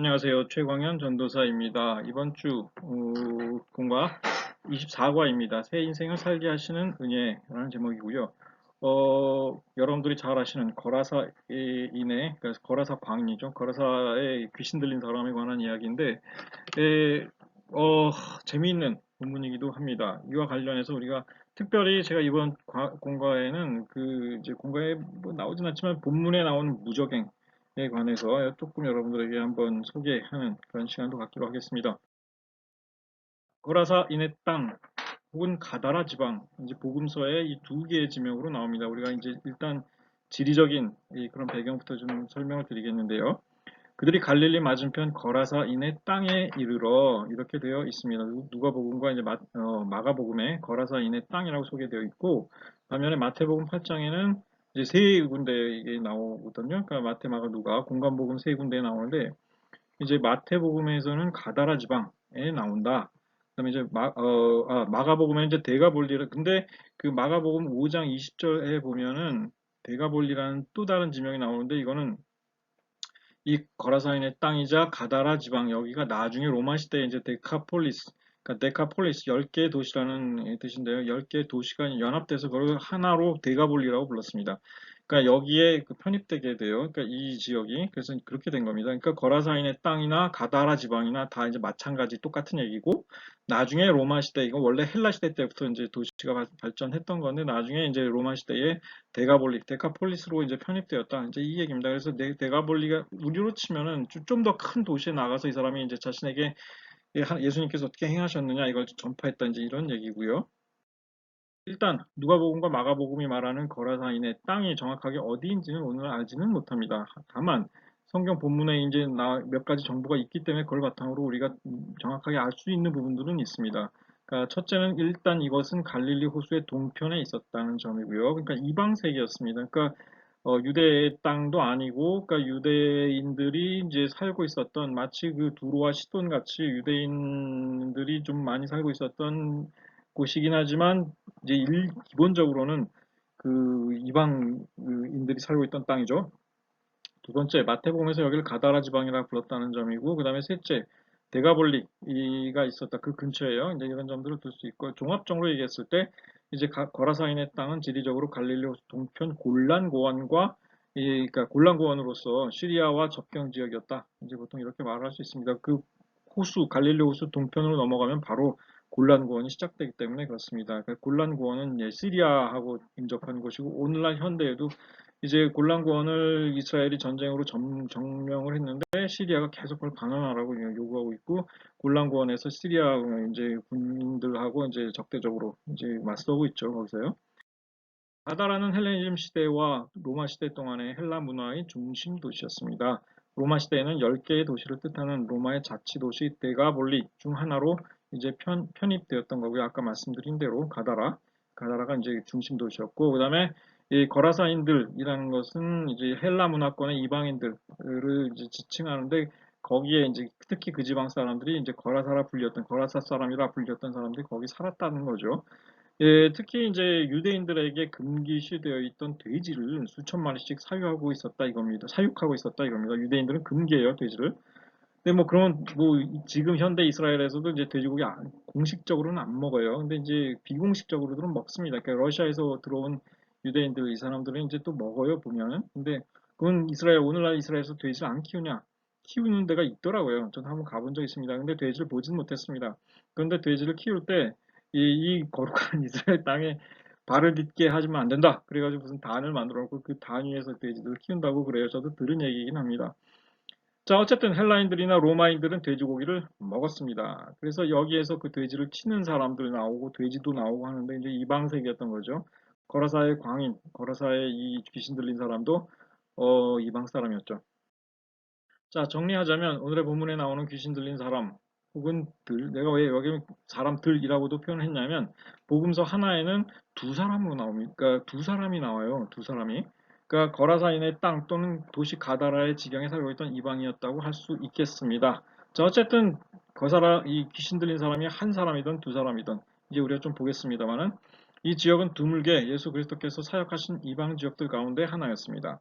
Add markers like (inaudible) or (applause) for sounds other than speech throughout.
안녕하세요. 최광현 전도사입니다. 이번 주 어, 공과 24과입니다. 새 인생을 살게 하시는 은혜라는 제목이고요. 어, 여러분들이 잘 아시는 거라사인의 그러니까 거라사 광이죠. 거라사에 귀신 들린 사람에 관한 이야기인데 에, 어, 재미있는 본문이기도 합니다. 이와 관련해서 우리가 특별히 제가 이번 과- 공과에는 그 이제 공과에 뭐 나오진 않지만 본문에 나오는 무적행 에 관해서 조금 여러분들에게 한번 소개하는 그런 시간도 갖기로 하겠습니다. 거라사 인의 땅 혹은 가다라 지방 이제 복음서의 이두 개의 지명으로 나옵니다. 우리가 이제 일단 지리적인 이 그런 배경부터 좀 설명을 드리겠는데요. 그들이 갈릴리 맞은편 거라사 인의 땅에 이르러 이렇게 되어 있습니다. 누가 복음과 이제 마, 어, 마가복음에 거라사 인의 땅이라고 소개되어 있고 반면에 마태복음 8장에는 이제 세 군데 나오거든요. 그러니까 마태, 마가, 누가 공간복음 세 군데에 나오는데 이제 마태복음에서는 가다라 지방에 나온다. 그다음에 이제 마, 어, 아, 마가복음에 이제 대가볼리를 근데 그 마가복음 5장 20절에 보면은 대가볼리라는 또 다른 지명이 나오는데 이거는 이 거라사인의 땅이자 가다라 지방 여기가 나중에 로마 시대에 이제 데카폴리스 그러니까 데카폴리스 10개의 도시라는 뜻인데요. 10개의 도시가 연합돼서 그걸 하나로 데가볼리라고 불렀습니다. 그러니까 여기에 그 편입되게 돼요. 그러니까 이 지역이 그래서 그렇게 된 겁니다. 그러니까 거라사인의 땅이나 가다라 지방이나 다 이제 마찬가지 똑같은 얘기고 나중에 로마 시대 이거 원래 헬라 시대 때부터 이제 도시가 발- 발전했던 건데 나중에 이제 로마 시대에 데가볼리, 데카폴리스로 이제 편입되었다. 이제 이 얘기입니다. 그래서 데, 데가볼리가 우리로 치면은 좀 더 큰 도시에 나가서 이 사람이 이제 자신에게 예, 하- 예수님께서 어떻게 행하셨느냐 이걸 전파했다 이제 이런 얘기고요. 일단 누가복음과 마가복음이 말하는 거라사인의 땅이 정확하게 어디인지는 오늘 알지는 못합니다. 다만 성경 본문에 이제 나몇 가지 정보가 있기 때문에 그걸 바탕으로 우리가 음, 정확하게 알 수 있는 부분들은 있습니다. 그러니까 첫째는 일단 이것은 갈릴리 호수의 동편에 있었다는 점이고요. 그러니까 이방 세계였습니다. 그러니까 어, 유대의 땅도 아니고, 그러니까 유대인들이 이제 살고 있었던 마치 그 두로와 시돈 같이 유대인들이 좀 많이 살고 있었던 곳이긴 하지만 이제 일, 기본적으로는 그 이방인들이 살고 있던 땅이죠. 두 번째, 마태복음에서 여기를 가다라 지방이라 불렀다는 점이고, 그 다음에 셋째, 데가볼리가 있었다. 그 근처에요. 이제 이런 점들을 들 수 있고, 종합적으로 얘기했을 때, 이제 가- 거라사인의 땅은 지리적으로 갈릴리 동편 골란 고원과 이, 그러니까 골란 고원으로서 시리아와 접경 지역이었다. 이제 보통 이렇게 말할 수 있습니다. 그 호수, 갈릴리 호수 동편으로 넘어가면 바로 골란 고원이 시작되기 때문에 그렇습니다. 그 골란 고원은 예, 시리아하고 인접한 곳이고 오늘날 현대에도 이제 골란 고원을 이스라엘이 전쟁으로 점, 점령을 했는데 시리아가 계속 그걸 반환하라고 요구하고 있고 골란 고원에서 시리아 이제 군민들하고 이제 적대적으로 이제 맞서고 있죠 거기서요. 바다라는 헬레니즘 시대와 로마 시대 동안의 헬라 문화의 중심 도시였습니다. 로마 시대에는 10개의 도시를 뜻하는 로마의 자치 도시 데가볼리 중 하나로 이제 편, 편입되었던 거고요. 아까 말씀드린 대로 가다라, 가다라가 이제 중심 도시였고, 그 다음에 이 거라사인들이라는 것은 이제 헬라 문화권의 이방인들을 이제 지칭하는데 거기에 이제 특히 그 지방 사람들이 이제 거라사라 불렸던 거라사 사람이라 불렸던 사람들이 거기 살았다는 거죠. 예, 특히 이제 유대인들에게 금기시되어 있던 돼지를 수천 마리씩 사유하고 있었다 이겁니다. 사육하고 있었다 이겁니다. 유대인들은 금기예요, 돼지를. 근데 뭐 그런 뭐 지금 현대 이스라엘에서도 이제 돼지고기 안- 공식적으로는 안 먹어요. 근데 이제 비공식적으로는 먹습니다. 그러니까 러시아에서 들어온 유대인들 이 사람들은 이제 또 먹어요 보면은. 근데 그건 이스라엘 오늘날 이스라엘에서 돼지를 안 키우냐? 키우는 데가 있더라고요. 저도 한번 가본 적 있습니다. 근데 돼지를 보진 못했습니다. 그런데 돼지를 키울 때 이, 이 거룩한 (laughs) 이스라엘 땅에 발을 딛게 하시면 안 된다. 그래가지고 무슨 단을 만들어 놓고 그 단 위에서 돼지들을 키운다고 그래요. 저도 들은 얘기이긴 합니다. 자, 어쨌든 헬라인들이나 로마인들은 돼지고기를 먹었습니다. 그래서 여기에서 그 돼지를 치는 사람들 나오고 돼지도 나오고 하는데 이제 이방색이었던 거죠. 거라사의 광인, 거라사의 이 귀신 들린 사람도 어, 이방 사람이었죠. 자, 정리하자면 오늘의 본문에 나오는 귀신 들린 사람 혹은 들, 내가 왜 여기 사람들이라고도 표현했냐면 복음서 하나에는 두 사람으로 나옵니다. 그러니까 두 사람이 나와요. 두 사람이. 그러니까 거라사인의 땅 또는 도시 가다라의 지경에 살고 있던 이방이었다고 할 수 있겠습니다. 자, 어쨌든 거사라 이 귀신 들린 사람이 한 사람이든 두 사람이든 이제 우리가 좀 보겠습니다만은 이 지역은 드물게 예수 그리스도께서 사역하신 이방 지역들 가운데 하나였습니다.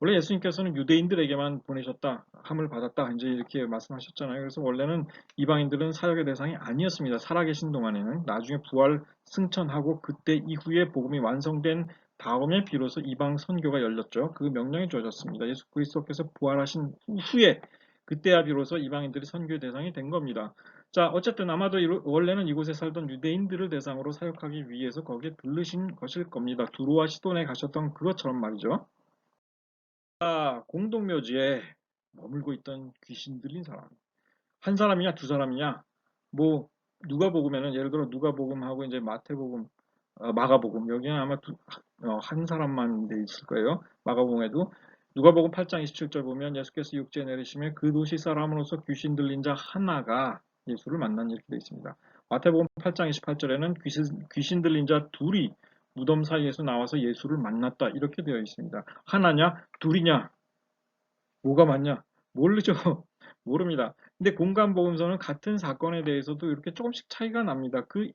원래 예수님께서는 유대인들에게만 보내셨다, 함을 받았다, 이제 이렇게 말씀하셨잖아요. 그래서 원래는 이방인들은 사역의 대상이 아니었습니다. 살아계신 동안에는 나중에 부활 승천하고 그때 이후에 복음이 완성된 다음에 비로소 이방 선교가 열렸죠. 그 명령이 주어졌습니다. 예수 그리스도께서 부활하신 후에 그때야 비로소 이방인들이 선교의 대상이 된 겁니다. 자, 어쨌든 아마도 원래는 이곳에 살던 유대인들을 대상으로 사역하기 위해서 거기에 들르신 것일 겁니다. 두루와 시돈에 가셨던 그것처럼 말이죠. 자, 공동묘지에 머물고 있던 귀신 들린 사람. 한 사람이냐, 두 사람이냐? 뭐, 누가 복음에는 예를 들어 누가 복음하고 이제 마태복음, 어, 마가복음 여기는 아마 두- 어, 한 사람만 돼 있을 거예요. 마가복음에도 누가복음 8장 27절 보면 예수께서 육지에 내리시며 그 도시 사람으로서 귀신 들린 자 하나가 예수를 만난 이렇게 되어 있습니다. 마태복음 8장 28절에는 귀신, 귀신 들린 자 둘이 무덤 사이에서 나와서 예수를 만났다 이렇게 되어 있습니다. 하나냐 둘이냐 뭐가 맞냐 모르죠 (laughs) 모릅니다. 근데 공간보험서는 같은 사건에 대해서도 이렇게 조금씩 차이가 납니다. 그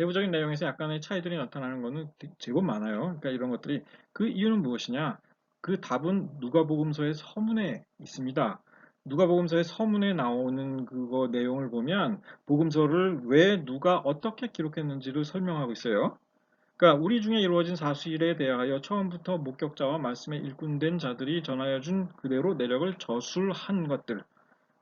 세부적인 내용에서 약간의 차이들이 나타나는 것은 제법 많아요. 그러니까 이런 것들이 그 이유는 무엇이냐? 그 답은 누가복음서의 서문에 있습니다. 누가복음서의 서문에 나오는 그거 내용을 보면 복음서를 왜 누가 어떻게 기록했는지를 설명하고 있어요. 그러니까 우리 중에 이루어진 사실에 대하여 처음부터 목격자와 말씀에 일꾼된 자들이 전하여 준 그대로 내력을 저술한 것들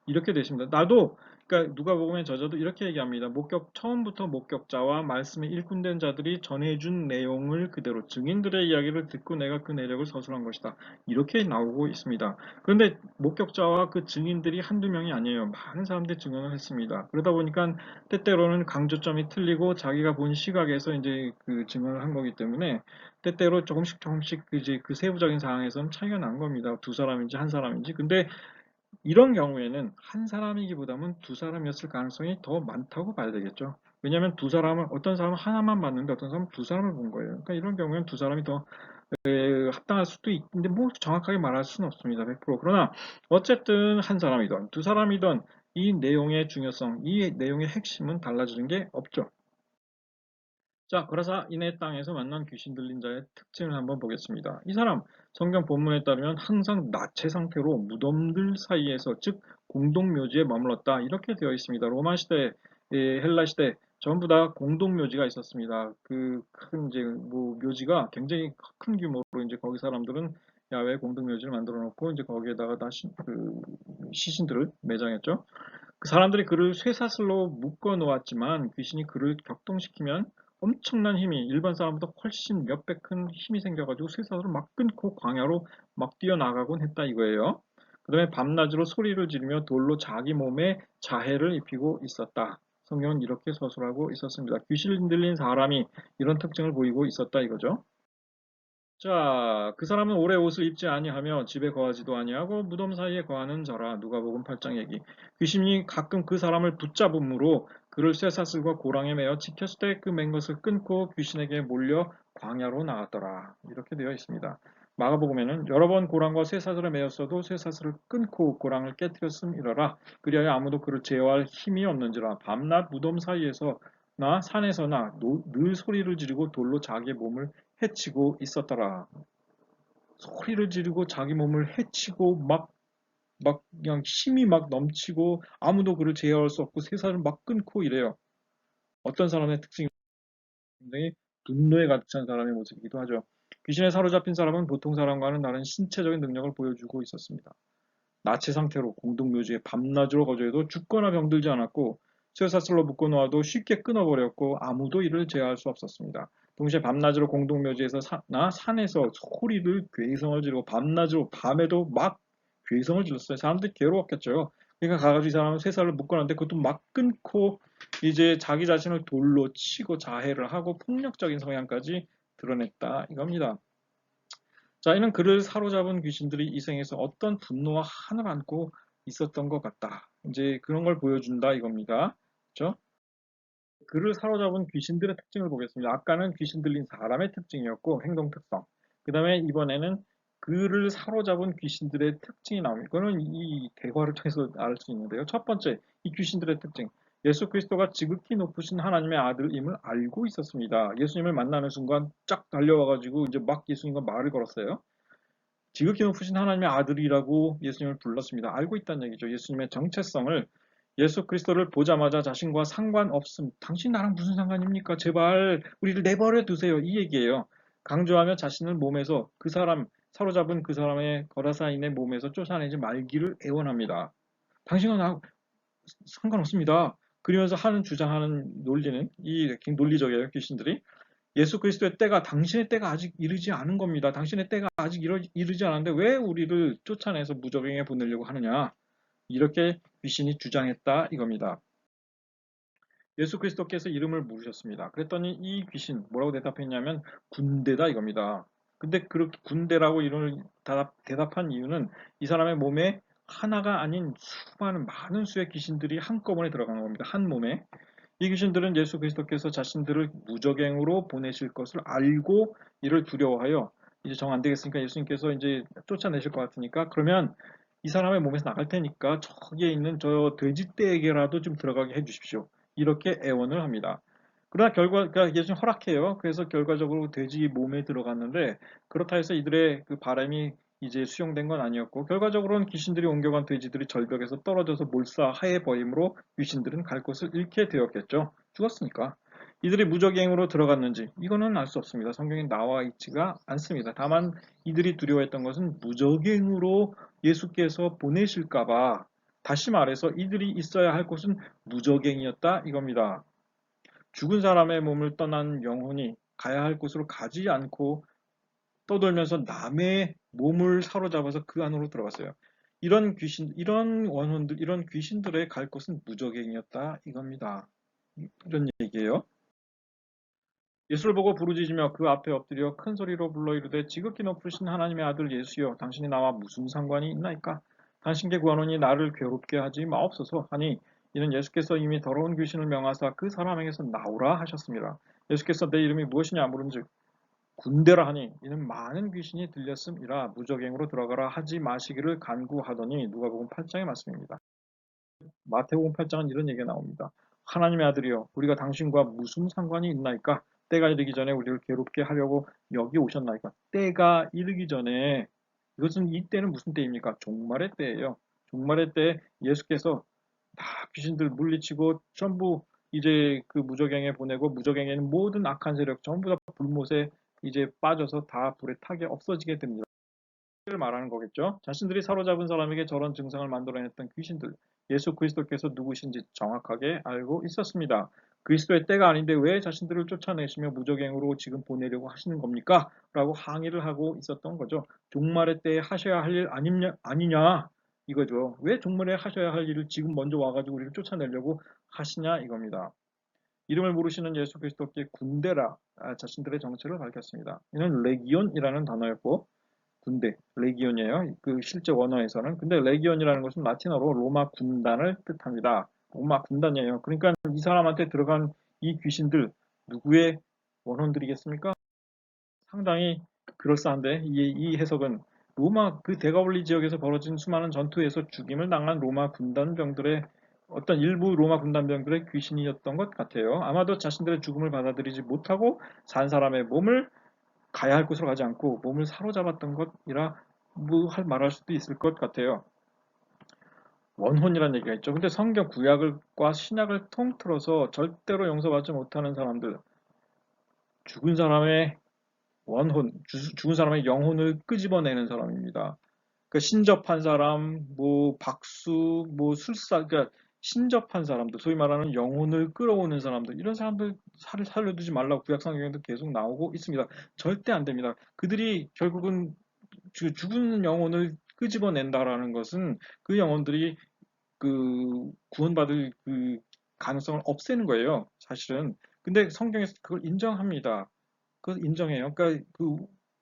이렇게 되십니다. 나도 그러니까 누가복음의 저자도 이렇게 얘기합니다. 목격 처음부터 목격자와 말씀에 일꾼된 자들이 전해준 내용을 그대로 증인들의 이야기를 듣고 내가 그 내력을 서술한 것이다. 이렇게 나오고 있습니다. 그런데 목격자와 그 증인들이 한두 명이 아니에요. 많은 사람들이 증언을 했습니다. 그러다 보니까 때때로는 강조점이 틀리고 자기가 본 시각에서 이제 그 증언을 한 거기 때문에 때때로 조금씩 조금씩 이제 그 세부적인 상황에서는 차이가 난 겁니다. 두 사람인지 한 사람인지. 근데 이런 경우에는 한 사람이기보다는 두 사람이었을 가능성이 더 많다고 봐야 되겠죠. 왜냐하면 두 사람은 어떤 사람은 하나만 봤는데 어떤 사람은 두 사람을 본 거예요. 그러니까 이런 경우에는 두 사람이 더 에, 합당할 수도 있는데 뭐 정확하게 말할 수는 없습니다. 100% 그러나 어쨌든 한 사람이든 두 사람이든 이 내용의 중요성, 이 내용의 핵심은 달라지는 게 없죠. 자, 그래서 이내 땅에서 만난 귀신 들린 자의 특징을 한번 보겠습니다. 이 사람 성경 본문에 따르면 항상 나체 상태로 무덤들 사이에서 즉 공동묘지에 머물렀다 이렇게 되어 있습니다. 로마 시대, 예, 헬라 시대 전부 다 공동묘지가 있었습니다. 그 큰 이제 뭐 묘지가 굉장히 큰 규모로 이제 거기 사람들은 야외 공동묘지를 만들어 놓고 이제 거기에다가 다시 그 시신들을 매장했죠. 그 사람들이 그를 쇠사슬로 묶어 놓았지만 귀신이 그를 격동시키면 엄청난 힘이 일반 사람보다 훨씬 몇배 큰 힘이 생겨가지고 쇠사슬을 막 끊고 광야로 막 뛰어나가곤 했다 이거예요. 그 다음에 밤낮으로 소리를 지르며 돌로 자기 몸에 자해를 입히고 있었다. 성경은 이렇게 서술하고 있었습니다. 귀신 들린 사람이 이런 특징을 보이고 있었다 이거죠. 자, 그 사람은 오래 옷을 입지 아니하며 집에 거하지도 아니하고 무덤 사이에 거하는 자라 누가복음 8장 얘기. 귀신이 가끔 그 사람을 붙잡음으로 그를 쇠사슬과 고랑에 매어 지켰을 때 그 맨 것을 끊고 귀신에게 몰려 광야로 나갔더라. 이렇게 되어 있습니다. 마가복음에는 여러 번 고랑과 쇠사슬을 매었어도 쇠사슬을 끊고 고랑을 깨뜨렸음이러라. 그리하여 아무도 그를 제어할 힘이 없는지라. 밤낮 무덤 사이에서 나 산에서나 노- 늘 소리를 지르고 돌로 자기의 몸을 해치고 있었더라. 소리를 지르고 자기 몸을 해치고 막, 막 그냥 힘이 막 넘치고 아무도 그를 제어할 수 없고 세상을 막 끊고 이래요. 어떤 사람의 특징이 굉장히 분노에 가득 찬 사람의 모습이기도 하죠. 귀신에 사로잡힌 사람은 보통 사람과는 다른 신체적인 능력을 보여주고 있었습니다. 나체 상태로 공동묘지에 밤낮으로 거주해도 죽거나 병들지 않았고 쇠사슬로 묶어 놓아도 쉽게 끊어버렸고 아무도 이를 제어할 수 없었습니다. 동시에 밤낮으로 공동묘지에서 사, 나 산에서 소리를 괴성을 지르고 밤낮으로 밤에도 막 괴성을 질렀어요. 사람들이 괴로웠겠죠. 그러니까 가가지고 이 사람은 쇠사슬을 묶어놨는데 그것도 막 끊고 이제 자기 자신을 돌로 치고 자해를 하고 폭력적인 성향까지 드러냈다 이겁니다. 자, 이는 그를 사로잡은 귀신들이 이 생에서 어떤 분노와 한을 안고 있었던 것 같다. 이제 그런 걸 보여준다 이겁니다. 그렇죠? 그를 사로잡은 귀신들의 특징을 보겠습니다. 아까는 귀신 들린 사람의 특징이었고 행동 특성. 그 다음에 이번에는 그를 사로잡은 귀신들의 특징이 나옵니다. 이거는 이 대화를 통해서 알 수 있는데요. 첫 번째, 이 귀신들의 특징. 예수 그리스도가 지극히 높으신 하나님의 아들임을 알고 있었습니다. 예수님을 만나는 순간 쫙 달려와가지고 이제 막 예수님과 말을 걸었어요. 지극히 높으신 하나님의 아들이라고 예수님을 불렀습니다. 알고 있다는 얘기죠. 예수님의 정체성을 예수 그리스도를 보자마자 자신과 상관없음. 당신 나랑 무슨 상관입니까? 제발 우리를 내버려 두세요. 이 얘기예요. 강조하며 자신을 몸에서 그 사람 사로잡은 그 사람의 거라사인의 몸에서 쫓아내지 말기를 애원합니다. 당신과 나 상관없습니다. 그러면서 하는 주장하는 논리는 이 논리적이에요 귀신들이 예수 그리스도의 때가 당신의 때가 아직 이르지 않은 겁니다. 당신의 때가 아직 이르, 이르지 않았는데 왜 우리를 쫓아내서 무적행에 보내려고 하느냐 이렇게 귀신이 주장했다 이겁니다. 예수 그리스도께서 이름을 물으셨습니다. 그랬더니 이 귀신 뭐라고 대답했냐면 군대다 이겁니다. 근데 그렇게 군대라고 이름을 대답, 한 이유는 이 사람의 몸에 하나가 아닌 수많은 많은 수의 귀신들이 한꺼번에 들어가는 겁니다. 한 몸에. 이 귀신들은 예수 그리스도께서 자신들을 무적행으로 보내실 것을 알고 이를 두려워하여 이제 정 안 되겠으니까 예수님께서 이제 쫓아내실 것 같으니까 그러면 이 사람의 몸에서 나갈 테니까 저기에 있는 저 돼지떼에게라도 좀 들어가게 해주십시오. 이렇게 애원을 합니다. 그러나 결과, 그러니까 예수님 허락해요. 그래서 결과적으로 돼지 몸에 들어갔는데 그렇다 해서 이들의 그 바람이 이제 수용된 건 아니었고 결과적으로는 귀신들이 옮겨간 돼지들이 절벽에서 떨어져서 몰사하에 버림으로 귀신들은 갈 곳을 잃게 되었겠죠. 죽었으니까. 이들이 무적행으로 들어갔는지 이거는 알 수 없습니다. 성경에 나와 있지가 않습니다. 다만 이들이 두려워했던 것은 무적행으로 예수께서 보내실까봐 다시 말해서 이들이 있어야 할 곳은 무적행이었다 이겁니다. 죽은 사람의 몸을 떠난 영혼이 가야 할 곳으로 가지 않고 떠돌면서 남의 몸을 사로잡아서 그 안으로 들어갔어요. 이런 귀신, 이런 원혼들, 이런 귀신들의 갈 곳은 무적행이었다 이겁니다. 이런 얘기예요. 예수를 보고 부르짖으며 그 앞에 엎드려 큰 소리로 불러 이르되 지극히 높으신 하나님의 아들 예수여 당신이 나와 무슨 상관이 있나이까 당신께 구하노니 나를 괴롭게 하지 마옵소서 하니 이는 예수께서 이미 더러운 귀신을 명하사 그 사람에게서 나오라 하셨습니다. 예수께서 내 이름이 무엇이냐 물은즉 군대라 하니 이는 많은 귀신이 들렸음이라 무적행으로 들어가라 하지 마시기를 간구하더니 누가복음 8장의 말씀입니다. 마태복음 8장은 이런 얘기가 나옵니다. 하나님의 아들이여 우리가 당신과 무슨 상관이 있나이까 때가 이르기 전에 우리를 괴롭게 하려고 여기 오셨나이까 때가 이르기 전에 이것은 이 때는 무슨 때입니까? 종말의 때예요. 종말의 때 예수께서 다 귀신들 물리치고 전부 이제 그 무적행에 보내고 무적행에 는 모든 악한 세력 전부 다 불못에 이제 빠져서 다 불에 타게 없어지게 됩니다. 를 말하는 거겠죠. 자신들이 사로잡은 사람에게 저런 증상을 만들어냈던 귀신들, 예수 그리스도께서 누구신지 정확하게 알고 있었습니다. 그리스도의 때가 아닌데 왜 자신들을 쫓아내시며 무적행으로 지금 보내려고 하시는 겁니까? 라고 항의를 하고 있었던 거죠. 종말의 때에 하셔야 할 일 아니냐, 아니냐 이거죠. 왜 종말에 하셔야 할 일을 지금 먼저 와가지고 우리를 쫓아내려고 하시냐 이겁니다. 이름을 모르시는 예수 그리스도께 군대라 아, 자신들의 정체를 밝혔습니다. 이는 레기온이라는 단어였고 군대, 레기온이에요. 그 실제 원어에서는. 근데 레기온이라는 것은 라틴어로 로마 군단을 뜻합니다. 로마 군단이에요. 그러니까 이 사람한테 들어간 이 귀신들 누구의 원혼들이겠습니까? 상당히 그럴싸한데 이, 이 해석은 로마 그 대가올리 지역에서 벌어진 수많은 전투에서 죽임을 당한 로마 군단병들의 어떤 일부 로마 군단병들의 귀신이었던 것 같아요. 아마도 자신들의 죽음을 받아들이지 못하고 산 사람의 몸을 가야 할 곳으로 가지 않고 몸을 사로잡았던 것이라 뭐 할 말할 수도 있을 것 같아요. 원혼이라는 얘기가 있죠. 근데 성경 구약과 신약을 통틀어서 절대로 용서받지 못하는 사람들, 죽은 사람의 원혼, 죽은 사람의 영혼을 끄집어내는 사람입니다. 그 신접한 사람, 뭐 박수, 뭐 술사, 그러니까 신접한 사람들, 소위 말하는 영혼을 끌어오는 사람들, 이런 사람들 살을 살려두지 말라고 구약 성경에도 계속 나오고 있습니다. 절대 안 됩니다. 그들이 결국은 죽은 영혼을 끄집어낸다라는 것은 그 영혼들이 그 구원받을 그 가능성을 없애는 거예요. 사실은. 근데 성경에서 그걸 인정합니다. 그걸 인정해요. 그러니까 그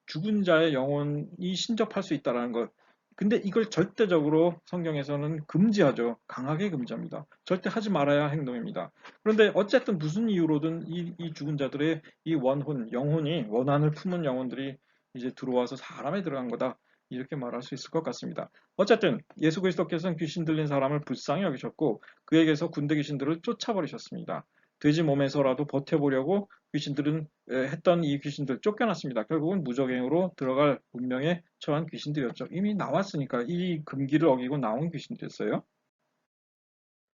죽은 자의 영혼이 신접할 수 있다라는 것. 근데 이걸 절대적으로 성경에서는 금지하죠. 강하게 금지합니다. 절대 하지 말아야 할 행동입니다. 그런데 어쨌든 무슨 이유로든 이, 이 죽은 자들의 이 원혼, 영혼이 원한을 품은 영혼들이 이제 들어와서 사람에 들어간 거다. 이렇게 말할 수 있을 것 같습니다. 어쨌든 예수 그리스도께서는 귀신 들린 사람을 불쌍히 여기셨고 그에게서 군대 귀신들을 쫓아버리셨습니다. 돼지 몸에서라도 버텨보려고 귀신들은 에, 했던 이 귀신들 쫓겨났습니다. 결국은 무적행으로 들어갈 운명에 처한 귀신들이었죠. 이미 나왔으니까 이 금기를 어기고 나온 귀신들이었어요.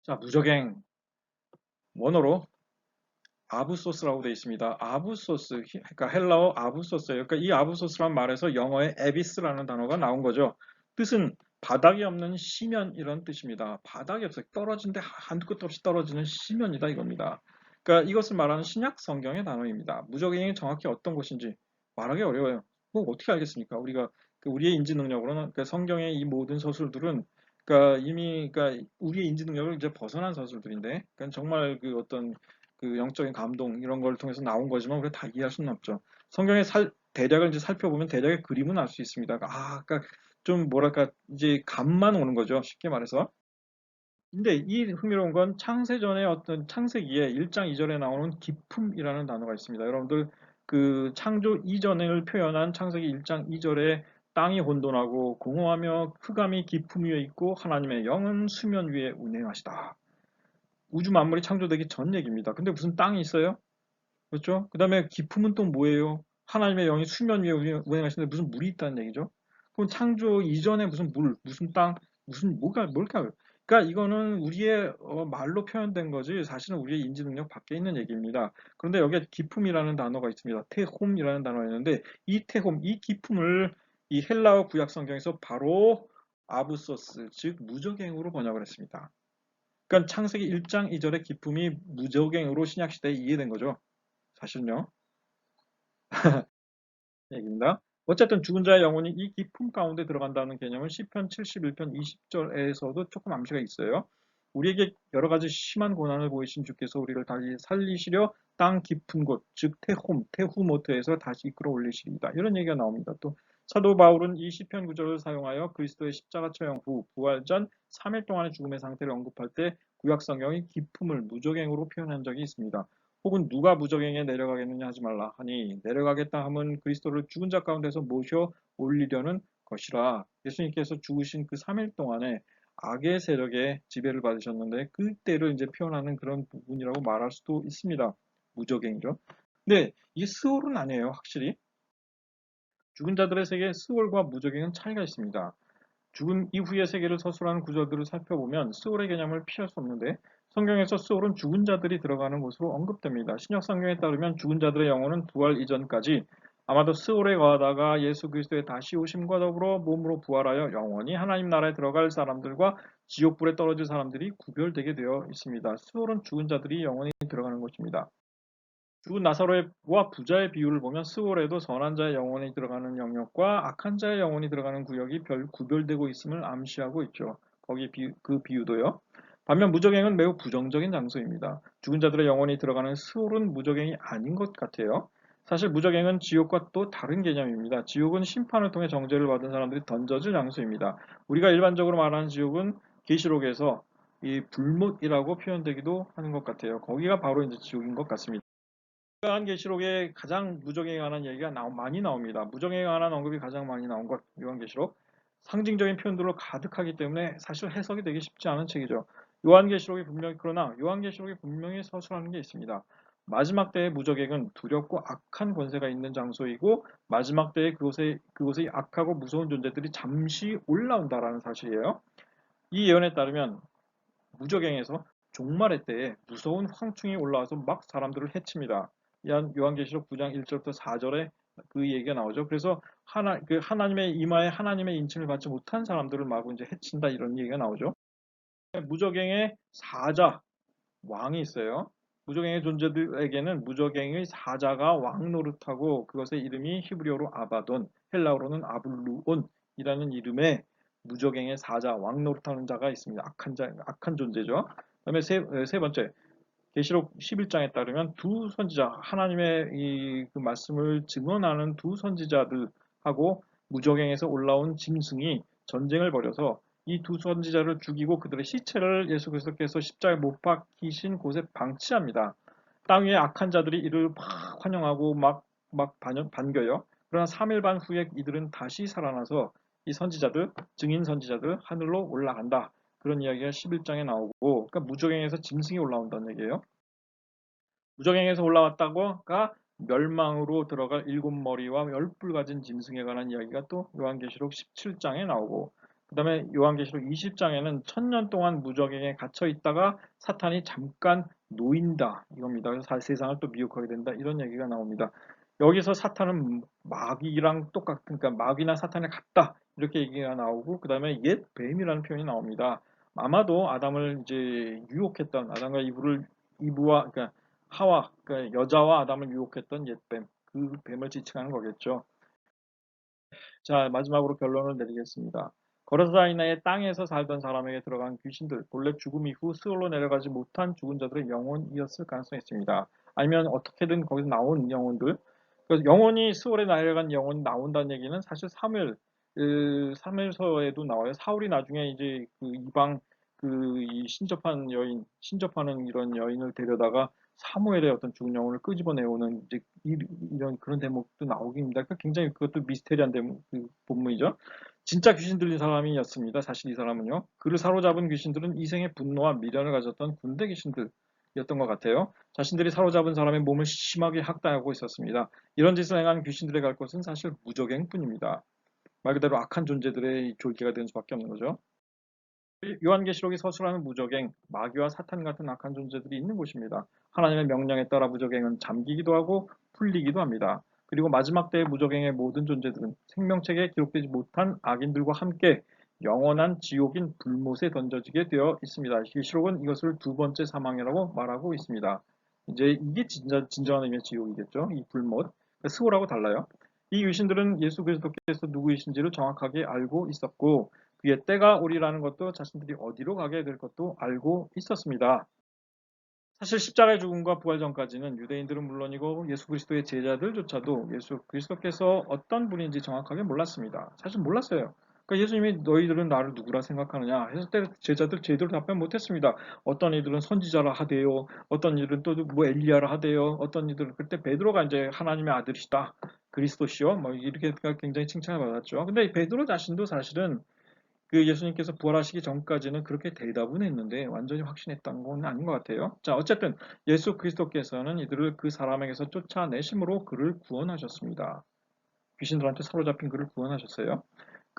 자, 무적행 원어로 아부소스라고 되어 있습니다. 아부소스, 그러니까 헬라어 아부소스예요. 그러니까 이 아부소스란 말에서 영어의 에비스라는 단어가 나온 거죠. 뜻은 바닥이 없는 시면 이런 뜻입니다. 바닥이 없어요. 떨어진데 한두 끝도 없이 떨어지는 시면이다 이겁니다. 그러니까 이것을 말하는 신약 성경의 단어입니다. 무적행이 정확히 어떤 것인지 말하기 어려워요. 뭐 어떻게 알겠습니까? 우리가 그 우리의 인지 능력으로는 그 성경의 이 모든 서술들은 그러니까 이미 그러니까 우리의 인지 능력을 이제 벗어난 서술들인데 그러니까 정말 그 어떤 그 영적인 감동 이런 걸 통해서 나온 거지만 우리가 다 이해할 수는 없죠. 성경의 살, 대략을 이제 살펴보면 대략의 그림은 알 수 있습니다. 아, 그러니까 좀 뭐랄까 이제 감만 오는 거죠. 쉽게 말해서. 근데 이 흥미로운 건 창세전의 어떤 창세기에 1장 2절에 나오는 기품이라는 단어가 있습니다. 여러분들 그 창조 이전을 표현한 창세기 1장 2절에 땅이 혼돈하고 공허하며 흑암이 기품 위에 있고 하나님의 영은 수면 위에 운행하시다. 우주 만물이 창조되기 전 얘기입니다. 근데 무슨 땅이 있어요? 그렇죠? 그 다음에 기품은 또 뭐예요? 하나님의 영이 수면 위에 운행하시는데 무슨 물이 있다는 얘기죠? 그럼 창조 이전에 무슨 물, 무슨 땅, 무슨 뭐가 뭘까요? 그러니까 이거는 우리의 어, 말로 표현된 거지 사실은 우리의 인지 능력 밖에 있는 얘기입니다. 그런데 여기에 기품이라는 단어가 있습니다. 테홈이라는 단어가 있는데 이 테홈, 이 기품을 이 헬라어 구약 성경에서 바로 아부소스, 즉 무적행으로 번역을 했습니다. 그러니까 창세기 1장 2절의 기품이 무적행으로 신약 시대에 이해된 거죠. 사실은요. (laughs) 얘기입니다. 어쨌든 죽은 자의 영혼이 이 기품 가운데 들어간다는 개념은 시편 71편 20절에서도 조금 암시가 있어요. 우리에게 여러 가지 심한 고난을 보이신 주께서 우리를 다시 살리시려 땅 깊은 곳, 즉 태홈, 태후모트에서 다시 이끌어 올리시리이다. 이런 얘기가 나옵니다. 또 사도 바울은 이 시편 구절을 사용하여 그리스도의 십자가 처형 후 부활 전 3일 동안의 죽음의 상태를 언급할 때 구약 성경이 기품을 무적행으로 표현한 적이 있습니다. 혹은 누가 무적행에 내려가겠느냐 하지 말라 하니 내려가겠다 함은 그리스도를 죽은 자 가운데서 모셔 올리려는 것이라 예수님께서 죽으신 그 3일 동안에 악의 세력의 지배를 받으셨는데 그때를 이제 표현하는 그런 부분이라고 말할 수도 있습니다. 무적행이죠. 근데 이게 스월은 아니에요, 확실히. 죽은 자들의 세계 스월과 무적행은 차이가 있습니다. 죽은 이후의 세계를 서술하는 구절들을 살펴보면 스월의 개념을 피할 수 없는데 성경에서 스올은 죽은 자들이 들어가는 곳으로 언급됩니다. 신약 성경에 따르면 죽은 자들의 영혼은 부활 이전까지 아마도 스올에 거하다가 예수 그리스도의 다시 오심과 더불어 몸으로 부활하여 영원히 하나님 나라에 들어갈 사람들과 지옥불에 떨어질 사람들이 구별되게 되어 있습니다. 스올은 죽은 자들이 영원히 들어가는 곳입니다. 죽은 나사로와 부자의 비유를 보면 스올에도 선한 자의 영혼이 들어가는 영역과 악한 자의 영혼이 들어가는 구역이 별 구별되고 있음을 암시하고 있죠. 거기 비, 그 비유도요. 반면 무적행은 매우 부정적인 장소입니다. 죽은 자들의 영혼이 들어가는 스올은 무적행이 아닌 것 같아요. 사실 무적행은 지옥과 또 다른 개념입니다. 지옥은 심판을 통해 정죄를 받은 사람들이 던져질 장소입니다. 우리가 일반적으로 말하는 지옥은 계시록에서 이 불못이라고 표현되기도 하는 것 같아요. 거기가 바로 이제 지옥인 것 같습니다. 요한계시록에 가장 무적행에 관한 얘기가 나오, 많이 나옵니다. 무적행에 관한 언급이 가장 많이 나온 것 요한계시록 상징적인 표현들로 가득하기 때문에 사실 해석이 되기 쉽지 않은 책이죠. 요한계시록이 분명히 그러나 요한계시록이 분명히 서술하는 게 있습니다. 마지막 때의 무적액은 두렵고 악한 권세가 있는 장소이고 마지막 때에 그곳에 그곳의 악하고 무서운 존재들이 잠시 올라온다라는 사실이에요. 이 예언에 따르면 무적행에서 종말의 때에 무서운 황충이 올라와서 막 사람들을 해칩니다. 요한계시록 9장 1절부터 4절에 그 얘기가 나오죠. 그래서 하나, 그 하나님의 이마에 하나님의 인침을 받지 못한 사람들을 마구 이제 해친다 이런 얘기가 나오죠. 무적행의 사자, 왕이 있어요. 무적행의 존재들에게는 무적행의 사자가 왕 노릇하고 그것의 이름이 히브리어로 아바돈, 헬라어로는 아블루온이라는 이름의 무적행의 사자, 왕 노릇하는 자가 있습니다. 악한 자, 악한 존재죠. 그다음에 세, 세 번째, 계시록 11장에 따르면 두 선지자, 하나님의 이 그 말씀을 증언하는 두 선지자들하고 무적행에서 올라온 짐승이 전쟁을 벌여서 이 두 선지자를 죽이고 그들의 시체를 예수 그리스도께서 십자가에 못 박히신 곳에 방치합니다. 땅 위에 악한 자들이 이를 막 환영하고 막, 막 반겨요. 그러나 3일 반 후에 이들은 다시 살아나서 이 선지자들, 증인 선지자들 하늘로 올라간다. 그런 이야기가 11장에 나오고, 그러니까 무적행에서 짐승이 올라온다는 얘기예요. 무적행에서 올라왔다고가 멸망으로 들어갈 일곱 머리와 열뿔 가진 짐승에 관한 이야기가 또 요한계시록 17장에 나오고 그 다음에 요한계시록 20장에는 천년 동안 무적행에 갇혀 있다가 사탄이 잠깐 놓인다 이겁니다. 그래서 사- 세상을 또 미혹하게 된다 이런 얘기가 나옵니다. 여기서 사탄은 마귀랑 똑같은 그러니까 마귀나 사탄에 같다 이렇게 얘기가 나오고 그 다음에 옛 뱀이라는 표현이 나옵니다. 아마도 아담을 이제 유혹했던 아담과 이브를 이브와 그러니까 하와 그러니까 여자와 아담을 유혹했던 옛뱀 그 뱀을 지칭하는 거겠죠. 자 마지막으로 결론을 내리겠습니다. 거르사이나의 땅에서 살던 사람에게 들어간 귀신들 본래 죽음 이후 스올로 내려가지 못한 죽은 자들의 영혼이었을 가능성이 있습니다. 아니면 어떻게든 거기서 나온 영혼들 그 영혼이 스올에 내려간 영혼이 나온다는 얘기는 사실 사무엘 그 사무엘서에도 나와요. 사울이 나중에 이제 그 이방 그 이 신접한 여인 신접하는 이런 여인을 데려다가 사무엘의 어떤 죽은 영혼을 끄집어내오는 이제 이, 런 그런 대목도 나오긴 합니다. 그러니까 굉장히 그것도 미스테리한 대목 그 본문이죠. 진짜 귀신 들린 사람이었습니다. 사실 이 사람은요. 그를 사로잡은 귀신들은 이생의 분노와 미련을 가졌던 군대 귀신들이었던 것 같아요. 자신들이 사로잡은 사람의 몸을 심하게 학대하고 있었습니다. 이런 짓을 행한 귀신들에 갈 곳은 사실 무적행뿐입니다. 말 그대로 악한 존재들의 졸개가 되는 수밖에 없는 거죠. 요한계시록이 서술하는 무적행, 마귀와 사탄 같은 악한 존재들이 있는 곳입니다. 하나님의 명령에 따라 무적행은 잠기기도 하고 풀리기도 합니다. 그리고 마지막 때의 무적행의 모든 존재들은 생명책에 기록되지 못한 악인들과 함께 영원한 지옥인 불못에 던져지게 되어 있습니다. 계시록은 이것을 두 번째 사망이라고 말하고 있습니다. 이제 이게 진짜, 진정한 의미의 지옥이겠죠. 이 불못. 스고라고 달라요. 이 귀신들은 예수 그리스도께서 누구이신지를 정확하게 알고 있었고 그의 때가 오리라는 것도 자신들이 어디로 가게 될 것도 알고 있었습니다. 사실 십자가의 죽음과 부활 전까지는 유대인들은 물론이고 예수 그리스도의 제자들조차도 예수 그리스도께서 어떤 분인지 정확하게 몰랐습니다. 사실 몰랐어요. 그러니까 예수님이 너희들은 나를 누구라 생각하느냐 했을 때 제자들 제대로 답변 못했습니다. 어떤 이들은 선지자라 하대요. 어떤 이들은 또 뭐 엘리야라 하대요. 어떤 이들은 그때 베드로가 이제 하나님의 아들이시다. 그리스도시요. 뭐 이렇게 굉장히 칭찬을 받았죠. 근데 베드로 자신도 사실은 그 예수님께서 부활하시기 전까지는 그렇게 대답은 했는데 완전히 확신했던 건 아닌 것 같아요. 자, 어쨌든 예수 그리스도께서는 이들을 그 사람에게서 쫓아내심으로 그를 구원하셨습니다. 귀신들한테 사로잡힌 그를 구원하셨어요.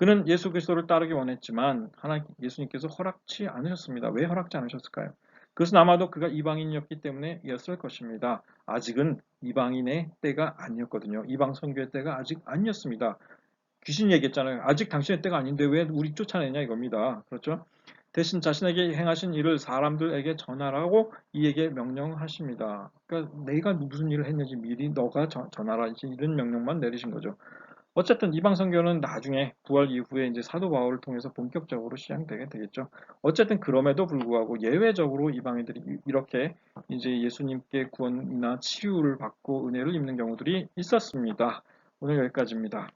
그는 예수 그리스도를 따르기 원했지만 하나님 예수님께서 허락치 않으셨습니다. 왜 허락지 않으셨을까요? 그것은 아마도 그가 이방인이었기 때문에였을 것입니다. 아직은 이방인의 때가 아니었거든요. 이방 선교의 때가 아직 아니었습니다. 귀신 얘기했잖아요. 아직 당신의 때가 아닌데 왜 우리 쫓아내냐 이겁니다. 그렇죠? 대신 자신에게 행하신 일을 사람들에게 전하라고 이에게 명령하십니다. 그러니까 내가 무슨 일을 했는지 미리 너가 전하라 이런 명령만 내리신 거죠. 어쨌든 이방 선교는 나중에 부활 이후에 이제 사도 바울을 통해서 본격적으로 시행되게 되겠죠. 어쨌든 그럼에도 불구하고 예외적으로 이방인들이 이렇게 이제 예수님께 구원이나 치유를 받고 은혜를 입는 경우들이 있었습니다. 오늘 여기까지입니다.